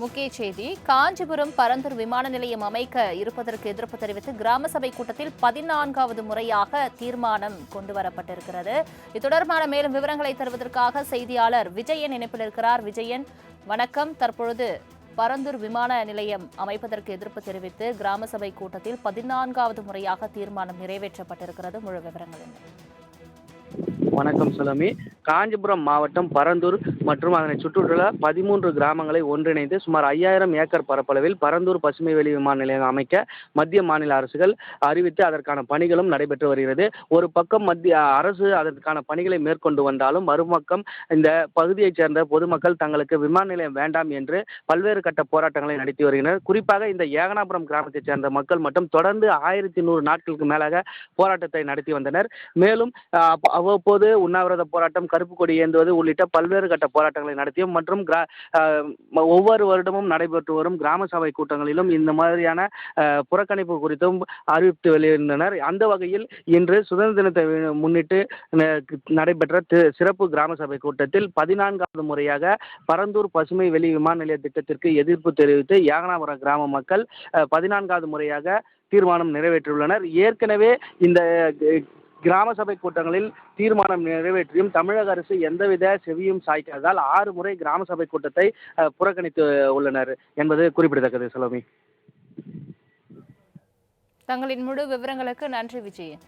முக்கிய செய்தி காஞ்சிபுரம் பரந்தூர் விமான நிலையம் அமைக்க இருப்பதற்கு எதிர்ப்பு தெரிவித்து கிராம சபை கூட்டத்தில் பதினான்காவது முறையாக தீர்மானம் கொண்டுவரப்பட்டிருக்கிறது. இது தொடர்பான மேலும் விவரங்களை தருவதற்காக செய்தியாளர் விஜயன் இணைப்பில் இருக்கிறார். விஜயன் வணக்கம். தற்பொழுது பரந்தூர் விமான நிலையம் அமைப்பதற்கு எதிர்ப்பு தெரிவித்து கிராம சபை கூட்டத்தில் பதினான்காவது முறையாக தீர்மானம் நிறைவேற்றப்பட்டிருக்கிறது. முழு விவரங்கள் என்ன வணக்கம் சுலமி. காஞ்சிபுரம் மாவட்டம் பரந்தூர் மற்றும் அதனை சுற்றியுள்ள பதிமூன்று கிராமங்களை ஒன்றிணைந்து சுமார் ஐயாயிரம் ஏக்கர் பரப்பளவில் பரந்தூர் பசுமை வெளி விமான நிலையம் அமைக்க மத்திய மாநில அரசுகள் அறிவித்து அதற்கான பணிகளும் நடைபெற்று வருகிறது. ஒரு பக்கம் மத்திய அரசு அதற்கான பணிகளை மேற்கொண்டு வந்தாலும் மறுபக்கம் இந்த பகுதியைச் சேர்ந்த பொதுமக்கள் தங்களுக்கு விமான நிலையம் வேண்டாம் என்று பல்வேறு கட்ட போராட்டங்களை நடத்தி வருகின்றனர். குறிப்பாக இந்த ஏகனாபுரம் கிராமத்தைச் சேர்ந்த மக்கள் மட்டும் தொடர்ந்து ஆயிரத்தி நூறு நாட்களுக்கு மேலாக போராட்டத்தை நடத்தி வந்தனர். மேலும் அவ்வப்போது அப்ப- உண்ணாவிரத போராட்டம் கருப்பு கொடி ஏந்துவது உள்ளிட்ட பல்வேறு கட்ட போராட்டங்களை நடத்தியும் மற்றும் கிரா ஒவ்வொரு வருடமும் நடைபெற்று வரும் கிராம சபை கூட்டங்களிலும் இந்த மாதிரியான புறக்கணிப்பு குறித்தும் அறிவித்து வெளியிருந்தனர் அந்த வகையில் இன்று சுதந்திர தினத்தை முன்னிட்டு நடைபெற்ற சிறப்பு கிராம சபை கூட்டத்தில் பதினான்காவது முறையாக பரந்தூர் பசுமை வெளி விமான நிலைய திட்டத்திற்கு எதிர்ப்பு தெரிவித்து யாகனாபுரம் கிராம மக்கள் பதினான்காவது முறையாக தீர்மானம் நிறைவேற்றியுள்ளனர். ஏற்கனவே இந்த கிராம சபை கூட்டங்களில் தீர்மானம் நிறைவேற்றியும் தமிழக அரசு எந்தவித செவியும் சாய்க்காததால் ஆறு முறை கிராம சபை கூட்டத்தை புறக்கணித்து உள்ளனர் என்பது குறிப்பிடத்தக்கது. சலோமி. தங்களின் முழு விவரங்களுக்கு நன்றி விஜயன்.